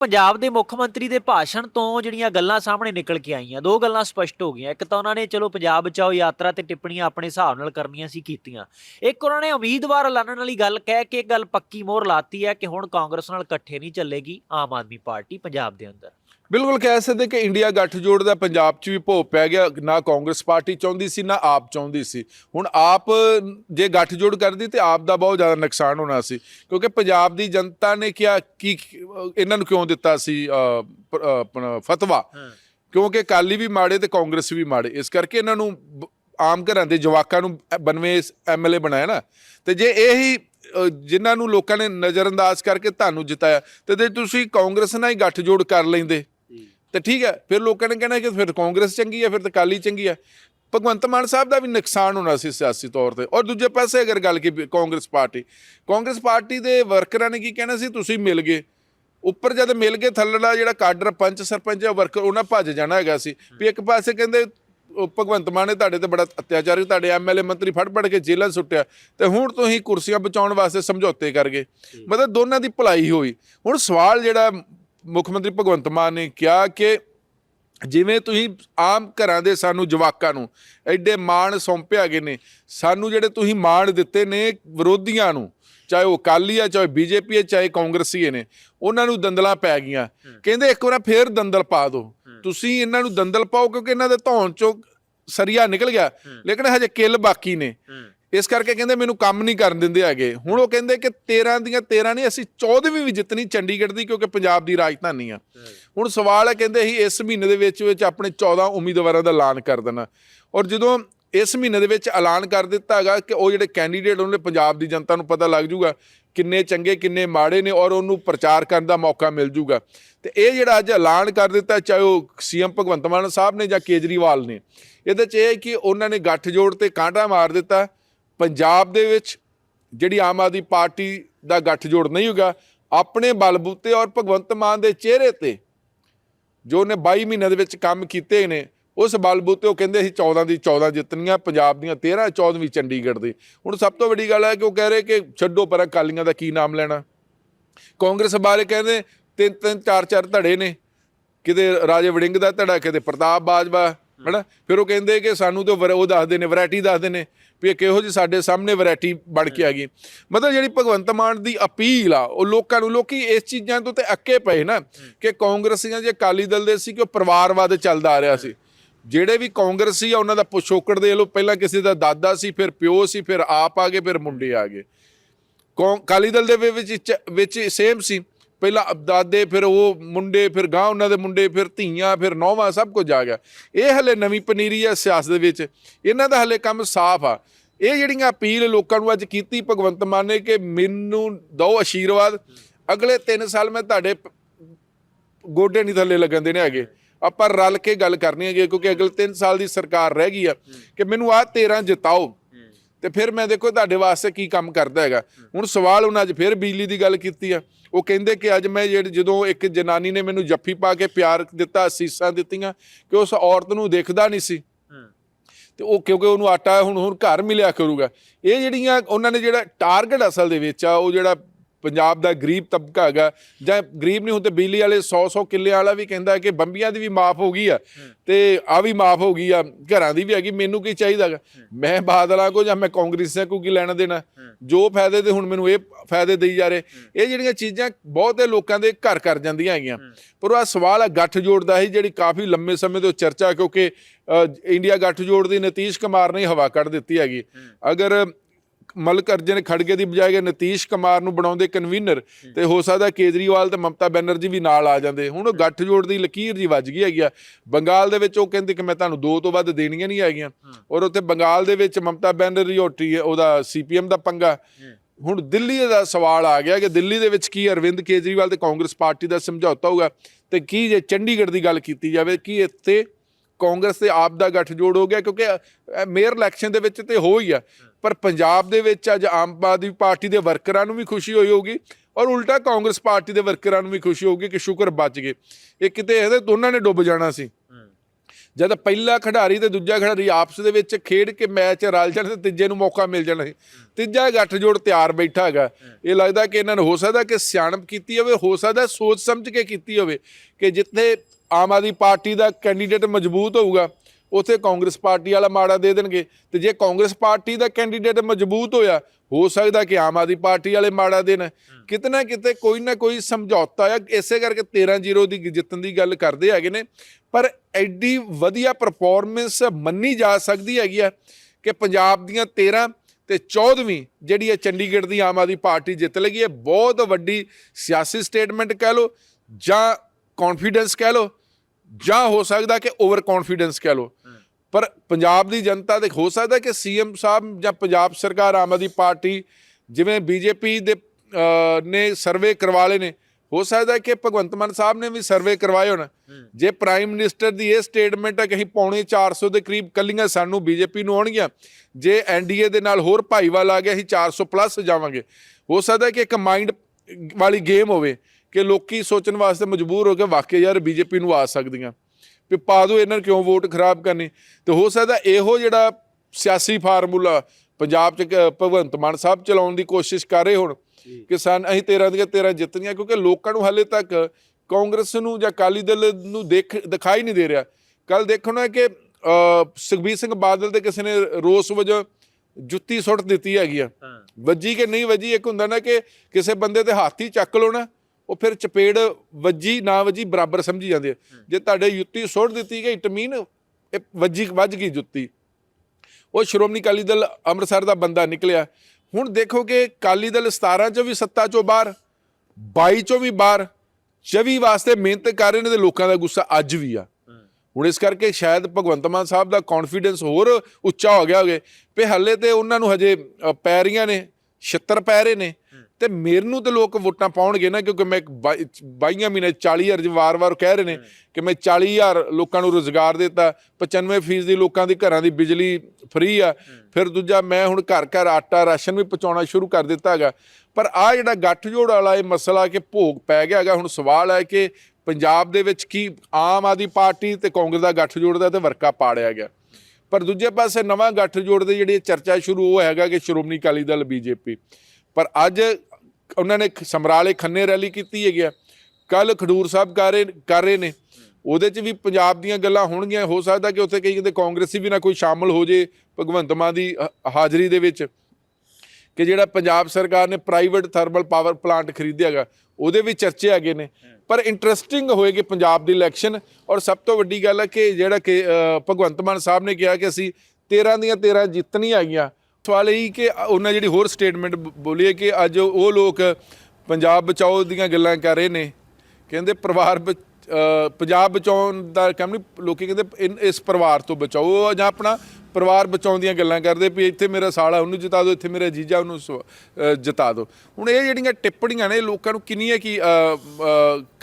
ਪੰਜਾਬ ਦੇ ਮੁੱਖ ਮੰਤਰੀ ਦੇ ਭਾਸ਼ਣ ਤੋਂ ਜਿਹੜੀਆਂ ਗੱਲਾਂ ਸਾਹਮਣੇ ਨਿਕਲ ਕੇ ਆਈਆਂ, ਦੋ ਗੱਲਾਂ ਸਪਸ਼ਟ ਹੋ ਗਈਆਂ। ਇੱਕ ਤਾਂ ਉਹਨਾਂ ਨੇ, ਚਲੋ, ਪੰਜਾਬ ਬਚਾਓ ਯਾਤਰਾ ਤੇ ਟਿੱਪਣੀਆਂ ਆਪਣੇ ਹਿਸਾਬ ਨਾਲ ਕਰਨੀਆਂ ਸੀ, ਕੀਤੀਆਂ। ਇੱਕ ਉਹਨਾਂ ਨੇ ਉਮੀਦਵਾਰ ਐਲਾਨਣ ਵਾਲੀ ਗੱਲ ਕਹਿ ਕੇ ਗੱਲ ਪੱਕੀ ਮੋਹਰ ਲਾਤੀ ਹੈ ਕਿ ਹੁਣ ਕਾਂਗਰਸ ਨਾਲ ਇਕੱਠੇ ਨਹੀਂ ਚੱਲੇਗੀ ਆਮ ਆਦਮੀ ਪਾਰਟੀ ਪੰਜਾਬ ਦੇ ਅੰਦਰ। ਬਿਲਕੁਲ ਕਹਿ ਸਕਦੇ ਕਿ ਇੰਡੀਆ ਗੱਠਜੋੜ ਦਾ ਪੰਜਾਬ 'ਚ ਵੀ ਭੋਗ ਪੈ ਗਿਆ ਨਾ ਕਾਂਗਰਸ ਪਾਰਟੀ ਚਾਹੁੰਦੀ ਸੀ ਨਾ ਆਪ ਚਾਹੁੰਦੀ ਸੀ। ਹੁਣ ਆਪ ਜੇ ਗੱਠਜੋੜ ਕਰਦੀ ਤੇ ਆਪ ਦਾ ਬਹੁਤ ਜ਼ਿਆਦਾ ਨੁਕਸਾਨ ਹੋਣਾ ਸੀ ਕਿਉਂਕਿ ਪੰਜਾਬ ਦੀ ਜਨਤਾ ਨੇ ਕਿਹਾ ਕੀ ਇਹਨਾਂ ਨੂੰ ਕਿਉਂ ਦਿੱਤਾ ਸੀ ਆਪਣਾ ਫਤਵਾ। ਕਿਉਂਕਿ ਕਾਲੀ ਵੀ ਮਾੜੇ ਤੇ ਕਾਂਗਰਸ ਵੀ ਮਾੜੇ ਇਸ ਕਰਕੇ ਇਹਨਾਂ ਨੂੰ ਆਮ ਘਰਾਂ ਦੇ ਜਵਾਕਾਂ ਨੂੰ ਬਨਵੇਂ ਐਮਐਲਏ ਬਣਾਇਆ ਨਾ। ਤੇ ਜੇ ਇਹੀ ਜਿਨ੍ਹਾਂ ਨੂੰ ਲੋਕਾਂ ਨੇ ਨਜ਼ਰਅੰਦਾਜ਼ ਕਰਕੇ ਤੁਹਾਨੂੰ ਜਿਤਾਇਆ ਤੇ ਜੇ ਤੁਸੀਂ ਕਾਂਗਰਸ ਨਾਲ ਹੀ ਗੱਠਜੋੜ ਕਰ ਲੈਂਦੇ ਤੇ ਠੀਕ ਹੈ ਫਿਰ ਲੋਕਾਂ ਨੇ ਕਹਿਣਾ ਕਿ ਫਿਰ ਕਾਂਗਰਸ ਚੰਗੀ ਹੈ ਫਿਰ ਤਾਂ ਕਾਲੀ ਚੰਗੀ ਹੈ। ਭਗਵੰਤ ਮਾਨ ਸਾਹਿਬ ਦਾ ਵੀ ਨੁਕਸਾਨ ਹੋਣਾ ਸੀ ਸਿਆਸੀ ਤੌਰ ਤੇ। ਔਰ ਦੂਜੇ ਪਾਸੇ ਅਗਰ ਗੱਲ ਕੀ ਕਾਂਗਰਸ ਪਾਰਟੀ ਕਾਂਗਰਸ ਪਾਰਟੀ ਦੇ ਵਰਕਰਾਂ ਨੇ ਕੀ ਕਹਿਣਾ ਸੀ ਤੁਸੀਂ ਮਿਲ ਗਏ। ਉੱਪਰ ਜਦ ਮਿਲ ਗਏ ਥੱਲੜਾ ਜਿਹੜਾ ਕਾਡਰ ਪੰਚ ਸਰਪੰਚ ਹੈ ਵਰਕਰ ਉਹਨਾਂ ਭੱਜ ਜਾਣਾ ਹੈਗਾ ਸੀ। ਵੀ ਇੱਕ ਪਾਸੇ ਕਹਿੰਦੇ ਭਗਵੰਤ ਮਾਨ ਨੇ ਤੁਹਾਡੇ ਤੇ ਬੜਾ ਅਤਿਆਚਾਰ ਕੀਤਾ ਤੁਹਾਡੇ ਐਮਐਲਏ ਮੰਤਰੀ ਫੜ ਫੜ ਕੇ ਜੇਲ੍ਹਾਂ ਸੁੱਟਿਆ ਤੇ ਹੁਣ ਤੁਸੀਂ ਕੁਰਸੀਆਂ ਬਚਾਉਣ ਵਾਸਤੇ ਸਮਝੌਤੇ ਕਰ ਗਏ। ਮਤਲਬ ਦੋਨਾਂ ਦੀ ਭਲਾਈ ਹੋਈ। ਹੁਣ ਸਵਾਲ ਜਿਹੜਾ ਮੁੱਖ ਮੰਤਰੀ ਭਗਵੰਤ ਮਾਨ ਨੇ ਕਿਹਾ ਕਿ ਜਿਵੇਂ ਤੁਸੀਂ ਆਮ ਘਰਾਂ ਦੇ ਸਾਨੂੰ ਜਵਾਕਾਂ ਨੂੰ ਐਡੇ ਮਾਣ ਸੌਂਪਿਆ ਗਏ ਨੇ ਸਾਨੂੰ ਜਿਹੜੇ ਤੁਸੀਂ ਮਾਣ ਦਿੱਤੇ ਨੇ ਵਿਰੋਧੀਆਂ ਨੂੰ ਚਾਹੇ ਉਹ ਅਕਾਲੀ ਆ ਚਾਹੇ ਬੀਜੇਪੀ ਹੈ ਚਾਹੇ ਕਾਂਗਰਸੀ ਨੇ ਉਹਨਾਂ ਨੂੰ ਦੰਦਲਾਂ ਪੈ ਗਈਆਂ। ਕਹਿੰਦੇ ਇੱਕ ਵਾਰ ਫੇਰ ਦੰਦਲ ਪਾ ਦਿਓ। ਤੁਸੀਂ ਇਹਨਾਂ ਨੂੰ ਦੰਦਲ ਪਾਓ ਕਿਉਂਕਿ ਇਹਨਾਂ ਦੇ ਧੌਣ ਚੋਂ ਸਰੀਆ ਨਿਕਲ ਗਿਆ। ਲੇਕਿਨ ਹਜੇ ਕਿੱਲ ਬਾਕੀ ਨੇ। ਇਸ ਕਰਕੇ ਕਹਿੰਦੇ ਮੈਨੂੰ ਕੰਮ ਨਹੀਂ ਕਰਨ ਦਿੰਦੇ ਹੈਗੇ। ਹੁਣ ਉਹ ਕਹਿੰਦੇ ਕਿ 13 ਦੀਆਂ 13 ਨਹੀਂ, ਅਸੀਂ 14ਵੀਂ ਵੀ ਜਿੱਤਣੀ ਚੰਡੀਗੜ੍ਹ ਦੀ ਕਿਉਂਕਿ ਪੰਜਾਬ ਦੀ ਰਾਜਧਾਨੀ ਆ। ਹੁਣ ਸਵਾਲ ਹੈ ਕਹਿੰਦੇ ਅਸੀਂ ਇਸ ਮਹੀਨੇ ਦੇ ਵਿੱਚ ਵਿੱਚ ਆਪਣੇ 14 ਉਮੀਦਵਾਰਾਂ ਦਾ ਐਲਾਨ ਕਰ ਦੇਣਾ। ਔਰ ਜਦੋਂ ਇਸ ਮਹੀਨੇ ਦੇ ਵਿੱਚ ਐਲਾਨ ਕਰ ਦਿੱਤਾ ਹੈਗਾ ਕਿ ਉਹ ਜਿਹੜੇ ਕੈਂਡੀਡੇਟ ਉਹਨੇ ਪੰਜਾਬ ਦੀ ਜਨਤਾ ਨੂੰ ਪਤਾ ਲੱਗ ਜੂਗਾ ਕਿੰਨੇ ਚੰਗੇ, ਕਿੰਨੇ ਮਾੜੇ ਨੇ ਔਰ ਉਹਨੂੰ ਪ੍ਰਚਾਰ ਕਰਨ ਦਾ ਮੌਕਾ ਮਿਲ ਜੂਗਾ। ਤੇ ਇਹ ਜਿਹੜਾ ਅੱਜ ਐਲਾਨ ਕਰ ਦਿੱਤਾ, ਚਾਹੇ ਉਹ ਸੀਐਮ ਭਗਵੰਤ ਮਾਨ ਸਾਹਿਬ ਨੇ ਜਾਂ ਕੇਜਰੀਵਾਲ ਨੇ, ਇਹਦੇ 'ਚ ਇਹ ਹੈ ਕਿ ਉਹਨਾਂ ਨੇ ਗੱਠਜੋੜ ਤੇ ਕਾਂਟਾ ਮਾਰ ਦਿੱਤਾ। ਪੰਜਾਬ ਦੇ ਵਿੱਚ ਜਿਹੜੀ ਆਮ ਆਦਮੀ ਪਾਰਟੀ ਦਾ ਗੱਠਜੋੜ ਨਹੀਂ ਹੋਗਾ ਆਪਣੇ ਬਲਬੂਤੇ ਔਰ ਭਗਵੰਤ ਮਾਨ ਦੇ ਚਿਹਰੇ ਤੇ ਜੋ ਨੇ 22 ਮਹੀਨਿਆਂ ਦੇ ਵਿੱਚ ਕੰਮ ਕੀਤੇ ਨੇ, ਉਸ ਬਲਬੂਤੇ ਉਹ ਕਹਿੰਦੇ ਅਸੀਂ 14 ਦੀ 14 ਜਿੱਤਣੀਆਂ, ਪੰਜਾਬ ਦੀਆਂ 13 14ਵੀਂ ਚੰਡੀਗੜ੍ਹ ਦੇ। ਹੁਣ ਸਭ ਤੋਂ ਵੱਡੀ ਗੱਲ ਹੈ ਕਿ ਉਹ ਕਹਿ ਰਹੇ ਕਿ ਛੱਡੋ ਪਰ ਅਕਾਲੀਆਂ ਦਾ ਕੀ ਨਾਮ ਲੈਣਾ। ਕਾਂਗਰਸ ਬਾਰੇ ਕਹਿੰਦੇ ਤਿੰਨ ਤਿੰਨ ਚਾਰ ਚਾਰ ਧੜੇ ਨੇ, ਕਿਤੇ ਰਾਜੇ ਵੜਿੰਗ ਦਾ ਧੜਾ, ਕਿਤੇ ਪ੍ਰਤਾਪ ਬਾਜਵਾ ਹਨਾ? ਫਿਰ ਉਹ ਕਹਿੰਦੇ ਕਿ ਸਾਨੂੰ ਤੇ ਉਹ ਦੱਸਦੇ ਨੇ, ਵੈਰਾਈਟੀ ਦੱਸਦੇ ਨੇ ਵੀ ਇਹ ਕਿਹੋ ਜਿਹੀ ਸਾਡੇ ਸਾਹਮਣੇ ਵੈਰਾਈਟੀ ਬਣ ਕੇ ਆ ਗਈ। ਮਤਲਬ ਜਿਹੜੀ ਭਗਵੰਤ ਮਾਨ ਦੀ ਅਪੀਲ ਆ, ਉਹ ਲੋਕਾਂ ਨੂੰ, ਲੋਕੀ ਇਸ ਚੀਜ਼ਾਂ ਤੋਂ ਤੇ ਅੱਕੇ ਪਏ ਨਾ ਕਿ ਕਾਂਗਰਸੀਆਂ ਜੇ ਅਕਾਲੀ ਦਲ ਦੇ ਸੀ ਕਿ ਉਹ ਪਰਿਵਾਰਵਾਦ ਚੱਲਦਾ ਆ ਰਿਹਾ ਸੀ। ਜਿਹੜੇ ਵੀ ਕਾਂਗਰਸੀ ਆ, ਉਹਨਾਂ ਦਾ ਪਿਛੋਕੜ ਦੇ ਲੋ ਪਹਿਲਾਂ ਕਿਸੇ ਦਾ ਦਾਦਾ ਸੀ, ਫਿਰ ਪਿਓ ਸੀ, ਫਿਰ ਆਪ ਆ ਗਏ, ਫਿਰ ਮੁੰਡੇ ਆ ਗਏ। ਕੌਂ ਅਕਾਲੀ ਦਲ ਦੇ ਵਿੱਚ ਵਿੱਚ ਸੇਮ ਸੀ। ਪਹਿਲਾਂ ਦਾਦੇ ਫਿਰ ਉਹ ਮੁੰਡੇ, ਫਿਰ ਗਾਂ ਉਹਨਾਂ ਦੇ ਮੁੰਡੇ, ਫਿਰ ਧੀਆਂ, ਫਿਰ ਨੌਵਾਂ ਸਭ ਕੁਝ ਆ ਗਿਆ। ਇਹ ਹਲੇ ਨਵੀਂ ਪਨੀਰੀ ਆ ਸਿਆਸਤ ਦੇ ਵਿੱਚ। ਇਹਨਾਂ ਦਾ ਹਲੇ ਕੰਮ ਸਾਫ਼ ਆ। ਇਹ ਜਿਹੜੀਆਂ ਅਪੀਲ ਲੋਕਾਂ ਨੂੰ ਅੱਜ ਕੀਤੀ ਭਗਵੰਤ ਮਾਨ ਨੇ ਕਿ ਮੈਨੂੰ ਦਿਓ ਆਸ਼ੀਰਵਾਦ ਅਗਲੇ 3 ਸਾਲ ਮੈਂ ਤੁਹਾਡੇ ਪ- ਗੋਡੇ ਨਹੀਂ ਥੱਲੇ ਲੱਗਣ ਦੇਣੇ ਹੈਗੇ। ਆਪਾਂ ਰਲ ਕੇ ਗੱਲ ਕਰਨੀ ਹੈਗੇ, ਕਿਉਂਕਿ ਅਗਲੇ 3 ਸਾਲ ਦੀ ਸਰਕਾਰ ਰਹਿ ਗਈ ਆ, ਕਿ ਮੈਨੂੰ ਆਹ 13 ਜਿਤਾਓ। ਤੇ ਫਿਰ ਮੈਂ ਦੇਖੋ ਤੁਹਾਡੇ ਵਾਸਤੇ ਕੀ ਕੰਮ ਕਰਦਾ ਹੈਗਾ। ਹੁਣ ਸਵਾਲ ਹੁਣ ਅੱਜ ਫਿਰ ਬਿਜਲੀ ਦੀ ਗੱਲ ਕੀਤੀ ਆ। ਉਹ ਕਹਿੰਦੇ ਕਿ ਅੱਜ ਮੈਂ ਜਿਹੜੀ ਜਦੋਂ ਇੱਕ ਜਨਾਨੀ ਨੇ ਮੈਨੂੰ ਜੱਫੀ ਪਾ ਕੇ ਪਿਆਰ ਦਿੱਤਾ ਅਸੀਸਾਂ ਦਿੱਤੀਆਂ ਕਿ ਉਸ ਔਰਤ ਨੂੰ ਦੇਖਦਾ ਨਹੀਂ ਸੀ। ਤੇ ਉਹ ਕਿਉਂਕਿ ਉਹਨੂੰ ਆਟਾ ਹੁਣ ਹੁਣ ਘਰ ਮਿਲਿਆ ਕਰੂਗਾ। ਇਹ ਜਿਹੜੀਆਂ ਉਹਨਾਂ ਨੇ ਜਿਹੜਾ ਟਾਰਗੇਟ ਅਸਲ ਦੇ ਵਿੱਚ ਆ ਉਹ ਜਿਹੜਾ ਪੰਜਾਬ ਦਾ ਗਰੀਬ ਤਬਕਾ ਹੈਗਾ ਜਾਂ ਗਰੀਬ ਨਹੀਂ ਹੁੰਦੇ ਬਿਜਲੀ ਵਾਲੇ 100 100 ਕਿੱਲੇ ਵਾਲਾ ਵੀ ਕਹਿੰਦਾ ਕਿ ਬੰਬੀਆਂ ਦੀ ਵੀ ਮਾਫ ਹੋ ਗਈ ਆ ਤੇ ਆ ਵੀ ਮਾਫ ਹੋ ਗਈ ਆ ਘਰਾਂ ਦੀ ਵੀ ਹੈਗੀ ਮੈਨੂੰ ਕੀ ਚਾਹੀਦਾ ਹੈਗਾ ਮੈਂ ਬਾਦਲਾਂ ਕੋ ਜਾਂ ਮੈਂ ਕਾਂਗਰਸੀਆਂ ਕੋ ਕੀ ਲੈਣਾ ਦੇਣਾ? ਜੋ ਫਾਇਦੇ ਤੇ ਹੁਣ ਮੈਨੂੰ ਇਹ ਫਾਇਦੇ ਦੇਈ ਜਾ ਰਹੇ ਇਹ ਜਿਹੜੀਆਂ ਚੀਜ਼ਾਂ ਬਹੁਤੇ ਲੋਕਾਂ ਦੇ ਘਰ ਕਰ ਜਾਂਦੀਆਂ ਹੈਗੀਆਂ। ਪਰ ਉਹ ਸਵਾਲ ਆ ਗੱਠ ਜੋੜਦਾ ਸੀ ਜਿਹੜੀ ਕਾਫੀ ਲੰਮੇ ਸਮੇਂ ਤੋਂ ਚਰਚਾ ਕਿਉਂਕਿ ਇੰਡੀਆ ਗੱਠ ਜੋੜ ਦੀ ਨਤੀਸ਼ ਕੁਮਾਰ ਨੇ ਹਵਾ ਕੱਢ ਦਿੱਤੀ ਹੈਗੀ। ਅਗਰ ਮਲਕ ਅਰਜਨ ਖੜਗੇ ਦੀ ਬਜਾਏ ਨਤੀਸ਼ ਕੁਮਾਰ ਨੂੰ ਬਣਾਉਂਦੇ ਕਨਵੀਨਰ ਤੇ ਹੋ ਸਕਦਾ ਕੇਜਰੀਵਾਲ ਤੇ ਮਮਤਾ ਬੈਨਰਜੀ ਵੀ ਨਾਲ ਆ ਜਾਂਦੇ। ਹੁਣ ਉਹ ਗੱਠ ਜੋੜ ਦੀ ਲਕੀਰ ਜੀ ਵੱਜ ਗਈ ਹੈਗੀ ਆ। ਬੰਗਾਲ ਦੇ ਵਿੱਚ ਉਹ ਕਹਿੰਦੇ ਕਿ ਮੈਂ ਤੁਹਾਨੂੰ ਦੋ ਤੋਂ ਵੱਧ ਦੇਣੀਆਂ ਨਹੀਂ ਹੈਗੀਆਂ। ਔਰ ਉੱਥੇ ਬੰਗਾਲ ਦੇ ਵਿੱਚ ਮਮਤਾ ਬੈਨਰਜੀ ਹੋਟੀ ਉਹਦਾ ਸੀਪੀਐਮ ਦਾ ਪੰਗਾ। ਹੁਣ ਦਿੱਲੀ ਦਾ ਸਵਾਲ ਆ ਗਿਆ ਕਿ ਦਿੱਲੀ ਦੇ ਵਿੱਚ ਕੀ ਅਰਵਿੰਦ ਕੇਜਰੀਵਾਲ ਤੇ ਕਾਂਗਰਸ ਪਾਰਟੀ ਦਾ ਸਮਝੌਤਾ ਹੋਊਗਾ ਤੇ ਕੀ ਜੇ ਚੰਡੀਗੜ੍ਹ ਦੀ ਗੱਲ ਕੀਤੀ ਜਾਵੇ ਕੀ ਇੱਥੇ ਕਾਂਗਰਸ ਤੇ ਆਪ ਦਾ ਗੱਠਜੋੜ ਹੋ ਗਿਆ? ਕਿਉਂਕਿ ਮੇਅਰ ਇਲੈਕਸ਼ਨ ਦੇ ਵਿੱਚ ਤੇ ਹੋ ਹੀ ਆ। ਪਰ ਪੰਜਾਬ ਦੇ ਵਿੱਚ ਅੱਜ ਆਮ ਆਦਮੀ ਪਾਰਟੀ ਦੇ ਵਰਕਰਾਂ ਨੂੰ ਵੀ ਖੁਸ਼ੀ ਹੋਈ ਹੋਊਗੀ ਔਰ ਉਲਟਾ ਕਾਂਗਰਸ ਪਾਰਟੀ ਦੇ ਵਰਕਰਾਂ ਨੂੰ ਵੀ ਖੁਸ਼ੀ ਹੋਊਗੀ ਕਿ ਸ਼ੁਕਰ ਬਚ ਗਏ। ਇਹ ਕਿਤੇ ਇਹਦੇ ਦੋਨਾਂ ਨੇ ਡੁੱਬ ਜਾਣਾ ਸੀ। ਜਦ ਪਹਿਲਾ ਖਿਡਾਰੀ ਤੇ ਦੂਜਾ ਖਿਡਾਰੀ ਆਪਸ ਦੇ ਵਿੱਚ ਖੇਡ ਕੇ ਮੈਚ ਰਲ ਜਾਣ ਤੇ ਤੀਜੇ ਨੂੰ ਮੌਕਾ ਮਿਲ ਜਾਣਾ ਸੀ। ਤੀਜਾ ਗੱਠਜੋੜ ਤਿਆਰ ਬੈਠਾ ਹੈਗਾ। ਇਹ ਲੱਗਦਾ ਕਿ ਇਹਨਾਂ ਨੂੰ ਹੋ ਸਕਦਾ ਕਿ ਸਿਆਣਪ ਕੀਤੀ ਹੋਵੇ ਹੋ ਸਕਦਾ ਸੋਚ ਸਮਝ ਕੇ ਕੀਤੀ ਹੋਵੇ ਕਿ ਜਿੱਥੇ ਆਮ ਆਦਮੀ ਪਾਰਟੀ ਦਾ ਕੈਂਡੀਡੇਟ ਮਜ਼ਬੂਤ ਹੋਊਗਾ ਉਥੇ ਕਾਂਗਰਸ ਪਾਰਟੀ ਵਾਲਾ ਮਾੜਾ ਦੇ ਦੇਣਗੇ। ਤੇ ਜੇ ਕਾਂਗਰਸ ਪਾਰਟੀ ਦਾ ਕੈਂਡੀਡੇਟ ਮਜ਼ਬੂਤ ਹੋਇਆ, ਹੋ ਸਕਦਾ ਕਿ ਆਮ ਆਦਮੀ ਪਾਰਟੀ ਵਾਲੇ ਮਾੜਾ ਦੇਣ। ਕਿਤੇ ਨਾ ਕਿਤੇ ਕੋਈ ਨਾ ਕੋਈ ਸਮਝੌਤਾ ਆ, ਇਸੇ ਕਰਕੇ 13-0 ਦੀ ਜਿੱਤਣ ਦੀ ਗੱਲ ਕਰਦੇ ਹੈਗੇ ਨੇ। ਪਰ ਐਡੀ ਵਧੀਆ ਪਰਫਾਰਮੈਂਸ ਮੰਨੀ ਜਾ ਸਕਦੀ ਹੈਗੀ ਆ ਕਿ ਪੰਜਾਬ ਦੀਆਂ 13 ਤੇ 14ਵੀਂ ਜਿਹੜੀ ਹੈ ਚੰਡੀਗੜ੍ਹ ਦੀ ਆਮ ਆਦਮੀ ਪਾਰਟੀ ਜਿੱਤ ਲਗੀ ਹੈ, ਬਹੁਤ ਵੱਡੀ ਸਿਆਸੀ ਸਟੇਟਮੈਂਟ ਕਹਿ ਲਓ ਜਾਂ ਕੌਨਫੀਡੈਂਸ ਕਹਿ ਲਓ ਜਾਂ ਹੋ ਸਕਦਾ ਕਿ ਓਵਰ ਕੌਨਫੀਡੈਂਸ ਕਹਿ ਲਓ। ਪਰ ਪੰਜਾਬ ਦੀ ਜਨਤਾ ਦੇ ਹੋ ਸਕਦਾ ਕਿ ਸੀਐਮ ਸਾਹਿਬ ਜਾਂ ਪੰਜਾਬ ਸਰਕਾਰ ਆਮ ਆਦਮੀ ਪਾਰਟੀ ਜਿਵੇਂ ਬੀਜੇਪੀ ਦੇ ਨੇ ਸਰਵੇ ਕਰਵਾ ਲਏ ਨੇ ਹੋ ਸਕਦਾ ਕਿ ਭਗਵੰਤ ਮਾਨ ਸਾਹਿਬ ਨੇ ਵੀ ਸਰਵੇ ਕਰਵਾਏ ਹੋਣ। ਜੇ ਪ੍ਰਾਈਮ ਮਿਨਿਸਟਰ ਦੀ ਇਹ ਸਟੇਟਮੈਂਟ ਹੈ ਕਿ ਅਸੀਂ ਪੌਣੇ 400 ਦੇ ਕਰੀਬ ਕੱਲੀਆਂ ਸਾਨੂੰ ਬੀਜੇਪੀ ਨੂੰ ਆਉਣਗੀਆਂ ਜੇ ਐਨਡੀਏ ਦੇ ਨਾਲ ਹੋਰ ਭਾਈਵਾਲ ਆ ਗਿਆ ਅਸੀਂ 400 ਪਲੱਸ ਜਾਵਾਂਗੇ। ਹੋ ਸਕਦਾ ਕਿ ਇੱਕ ਮਾਈਂਡ ਵਾਲੀ ਗੇਮ ਹੋਵੇ ਕਿ ਲੋਕੀ ਸੋਚਣ ਵਾਸਤੇ ਮਜਬੂਰ ਹੋ ਕੇ ਵਾਕਈ ਯਾਰ ਬੀਜੇਪੀ ਨੂੰ ਆ ਸਕਦੀਆਂ। ਵੀ ਪਾ ਦੋ ਇਹਨਾਂ ਨੂੰ ਕਿਉਂ ਵੋਟ ਖਰਾਬ ਕਰਨੀ? ਤੇ ਹੋ ਸਕਦਾ ਇਹੋ ਜਿਹੜਾ ਸਿਆਸੀ ਫਾਰਮੂਲਾ ਪੰਜਾਬ 'ਚ ਭਗਵੰਤ ਮਾਨ ਸਾਹਿਬ ਚਲਾਉਣ ਦੀ ਕੋਸ਼ਿਸ਼ ਕਰ ਰਹੇ ਹੁਣ ਕਿ ਸਨ ਅਸੀਂ 13 ਦੀਆਂ 13 ਜਿੱਤਣੀਆਂ ਕਿਉਂਕਿ ਲੋਕਾਂ ਨੂੰ ਹਾਲੇ ਤੱਕ ਕਾਂਗਰਸ ਨੂੰ ਜਾਂ ਅਕਾਲੀ ਦਲ ਨੂੰ ਦੇਖ ਦਿਖਾਈ ਨਹੀਂ ਦੇ ਰਿਹਾ। ਕੱਲ ਦੇਖੋ ਨਾ ਕਿ ਸੁਖਬੀਰ ਸਿੰਘ ਬਾਦਲ ਤੇ ਕਿਸੇ ਨੇ ਰੋਸ ਵਜੋਂ ਜੁੱਤੀ ਸੁੱਟ ਦਿੱਤੀ ਹੈਗੀ ਆ। ਵੱਜੀ ਕਿ ਨਹੀਂ ਵੱਜੀ ਇੱਕ ਹੁੰਦਾ ਨਾ ਕਿ ਕਿਸੇ ਬੰਦੇ ਤੇ ਹੱਥ ਹੀ ਚੱਕ ਲੋ ਨਾ। ਉਹ ਫਿਰ ਚਪੇੜ ਵੱਜੀ ਨਾ ਵੱਜੀ ਬਰਾਬਰ ਸਮਝੀ ਜਾਂਦੇ ਜੇ ਤੁਹਾਡੇ ਜੁੱਤੀ ਸੁੱਟ ਦਿੱਤੀ ਗਈ ਟਮੀਨ ਇਹ ਵੱਜੀ ਵੱਜ ਗਈ ਜੁੱਤੀ। ਉਹ ਸ਼੍ਰੋਮਣੀ ਅਕਾਲੀ ਦਲ ਅੰਮ੍ਰਿਤਸਰ ਦਾ ਬੰਦਾ ਨਿਕਲਿਆ। ਹੁਣ ਦੇਖੋ ਕਿ ਅਕਾਲੀ ਦਲ 17 ਚੋਂ ਵੀ ਸੱਤਾ ਚੋਂ ਬਾਹਰ 22 ਚੋਂ ਵੀ ਬਾਹਰ 24 ਵਾਸਤੇ ਮਿਹਨਤ ਕਰ ਰਹੇ ਨੇ ਤੇ ਲੋਕਾਂ ਦਾ ਗੁੱਸਾ ਅੱਜ ਵੀ ਆ। ਹੁਣ ਇਸ ਕਰਕੇ ਸ਼ਾਇਦ ਭਗਵੰਤ ਮਾਨ ਸਾਹਿਬ ਦਾ ਕੌਨਫੀਡੈਂਸ ਹੋਰ ਉੱਚਾ ਹੋ ਗਿਆ ਹੋਵੇ। ਵੀ ਹੱਲੇ ਤੇ ਉਹਨਾਂ ਨੂੰ ਹਜੇ ਪੈ ਰਹੀਆਂ ਨੇ 76 ਪੈ ਰਹੇ ਨੇ। ਤੇ ਮੈਨੂੰ ਤੇ ਲੋਕ ਵੋਟਾਂ ਪਾਉਣਗੇ ਨਾ ਕਿਉਂਕਿ ਮੈਂ 22 ਮਹੀਨੇ 40000 ਜੀ ਵਾਰ-ਵਾਰ ਕਹਿ ਰਹੇ ਨੇ ਕਿ ਮੈਂ 40000 ਲੋਕਾਂ ਨੂੰ ਰੋਜ਼ਗਾਰ ਦਿੱਤਾ 95% ਦੀ ਲੋਕਾਂ ਦੀ ਘਰਾਂ ਦੀ ਬਿਜਲੀ ਫ੍ਰੀ ਆ ਫਿਰ ਦੂਜਾ ਮੈਂ ਹੁਣ ਘਰ ਘਰ ਆਟਾ ਰਾਸ਼ਨ ਵੀ ਪਹੁੰਚਾਉਣਾ ਸ਼ੁਰੂ ਕਰ ਦਿੱਤਾ ਹੈਗਾ। ਪਰ ਆ ਜਿਹੜਾ ਗੱਠਜੋੜ ਵਾਲਾ ਇਹ ਮਸਲਾ ਕਿ ਭੋਗ ਪੈ ਗਿਆ ਹੈਗਾ ਹੁਣ ਸਵਾਲ ਹੈ ਕਿ ਪੰਜਾਬ ਦੇ ਵਿੱਚ ਕੀ ਆਮ ਆਦਮੀ ਪਾਰਟੀ ਤੇ ਕਾਂਗਰਸ ਦਾ ਗੱਠਜੋੜ ਦਾ ਤੇ ਵਰਕਾ ਪਾੜਿਆ ਗਿਆ। ਪਰ ਦੂਜੇ ਪਾਸੇ ਨਵਾਂ ਗੱਠਜੋੜ ਦੀ ਜਿਹੜੀ ਚਰਚਾ ਸ਼ੁਰੂ ਉਹ ਹੈਗਾ ਕਿ ਸ਼੍ਰੋਮਣੀ ਅਕਾਲੀ ਦਲ ਬੀਜੇਪੀ। ਪਰ ਅੱਜ ਉਹਨਾਂ ਨੇ ਸਮਰਾਲੇ ਖੰਨੇ ਰੈਲੀ ਕੀਤੀ ਹੈਗੀ ਆ। ਕੱਲ ਖਡੂਰ ਸਾਹਿਬ ਕਰ ਰਹੇ ਕਰ ਰਹੇ ਨੇ। ਉਹਦੇ 'ਚ ਵੀ ਪੰਜਾਬ ਦੀਆਂ ਗੱਲਾਂ ਹੋਣਗੀਆਂ। ਹੋ ਸਕਦਾ ਕਿ ਉੱਥੇ ਕਈ ਕਹਿੰਦੇ ਕਾਂਗਰਸੀ ਵੀ ਨਾ ਕੋਈ ਸ਼ਾਮਲ ਹੋ ਜੇ ਭਗਵੰਤ ਮਾਨ ਦੀ ਹ- ਹਾਜ਼ਰੀ ਦੇ ਵਿੱਚ। ਕਿ ਜਿਹੜਾ ਪੰਜਾਬ ਸਰਕਾਰ ਨੇ ਪ੍ਰਾਈਵੇਟ ਥਰਮਲ ਪਾਵਰ ਪਲਾਂਟ ਖਰੀਦਿਆ ਹੈਗਾ, ਉਹਦੇ ਵੀ ਚਰਚੇ ਹੈਗੇ ਨੇ। ਪਰ ਇੰਟਰਸਟਿੰਗ ਹੋਏਗੀ ਪੰਜਾਬ ਦੀ ਇਲੈਕਸ਼ਨ। ਔਰ ਸਭ ਤੋਂ ਵੱਡੀ ਗੱਲ ਹੈ ਕਿ ਜਿਹੜਾ ਕਿ ਭਗਵੰਤ ਮਾਨ ਸਾਹਿਬ ਨੇ ਕਿਹਾ ਕਿ ਅਸੀਂ 13 ਦੀਆਂ 13 ਜਿੱਤਣੀਆਂ ਆਈਆਂ ਸਵਾਲ ਇਹ ਕਿ ਉਹਨਾਂ ਜਿਹੜੀ ਹੋਰ ਸਟੇਟਮੈਂਟ ਬੋਲੀ ਹੈ ਕਿ ਅੱਜ ਉਹ ਲੋਕ ਪੰਜਾਬ ਬਚਾਓ ਦੀਆਂ ਗੱਲਾਂ ਕਰ ਰਹੇ ਨੇ। ਕਹਿੰਦੇ ਪਰਿਵਾਰ ਬਚ- ਪੰਜਾਬ ਬਚਾਉਣ ਦਾ ਕੰਮ ਨਹੀਂ ਲੋਕੀ ਕਹਿੰਦੇ ਇਨ- ਇਸ ਪਰਿਵਾਰ ਤੋਂ ਬਚਾਓ ਜਾਂ ਆਪਣਾ ਪਰਿਵਾਰ ਬਚਾਉਣ ਦੀਆਂ ਗੱਲਾਂ ਕਰਦੇ ਵੀ ਇੱਥੇ ਮੇਰਾ ਸਾਲਾ ਉਹਨੂੰ ਜਿਤਾ ਦਿਓ ਇੱਥੇ ਮੇਰਾ ਜੀਜਾ ਉਹਨੂੰ ਸਵ- ਅ, ਜਿਤਾ ਦਿਓ। ਹੁਣ ਇਹ ਜਿਹੜੀਆਂ ਟਿੱਪਣੀਆਂ ਨੇ ਲੋਕਾਂ ਨੂੰ ਕਿੰਨੀਆਂ ਕੀ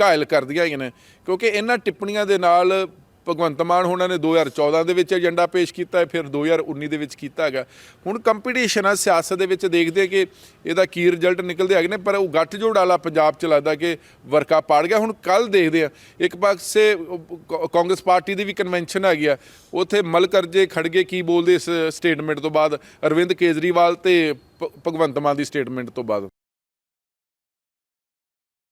ਘਾਇਲ ਕਰਦੀਆਂ ਹੈਗੀਆਂ ਨੇ। ਕਿਉਂਕਿ ਇਹਨਾਂ ਟਿੱਪਣੀਆਂ ਦੇ ਨਾਲ ਭਗਵੰਤ ਮਾਨ ਹੋਣਾ ਨੇ 2014 ਦੇ ਵਿੱਚ ਏਜੰਡਾ ਪੇਸ਼ ਕੀਤਾ ਹੈ, ਫਿਰ 2019 ਦੇ ਵਿੱਚ ਕੀਤਾ ਹੈਗਾ। ਹੁਣ ਕੰਪੀਟੀਸ਼ਨ ਆ, ਸਿਆਸਤ ਦੇ ਵਿੱਚ ਦੇਖਦੇ ਆ ਕਿ ਇਹਦਾ ਕੀ ਰਿਜ਼ਲਟ ਨਿਕਲਦੇ ਹੈਗੇ ਨੇ, ਪਰ ਉਹ ਗੱਠਜੋੜ ਵਾਲਾ ਪੰਜਾਬ ਚ ਲੱਗਦਾ ਕਿ ਵਰਕਾ ਪਾੜ ਗਿਆ। ਹੁਣ ਕੱਲ ਦੇਖਦੇ ਆ, ਇੱਕ ਪਾਸੇ ਕ- ਕਾਂਗਰਸ ਪਾਰਟੀ ਦੀ ਵੀ ਕਨਵੈਨਸ਼ਨ ਹੈਗੀ ਆ, ਉੱਥੇ ਮਲਕਰਜੇ ਖੜਗੇ ਕੀ ਬੋਲਦੇ ਇਸ ਸਟੇਟਮੈਂਟ ਤੋਂ ਬਾਅਦ? ਅਰਵਿੰਦ ਕੇਜਰੀਵਾਲ ਤੇ ਭ- ਭਗਵੰਤ ਮਾਨ ਦੀ ਸਟੇਟਮੈਂਟ ਤੋਂ ਬਾਅਦ।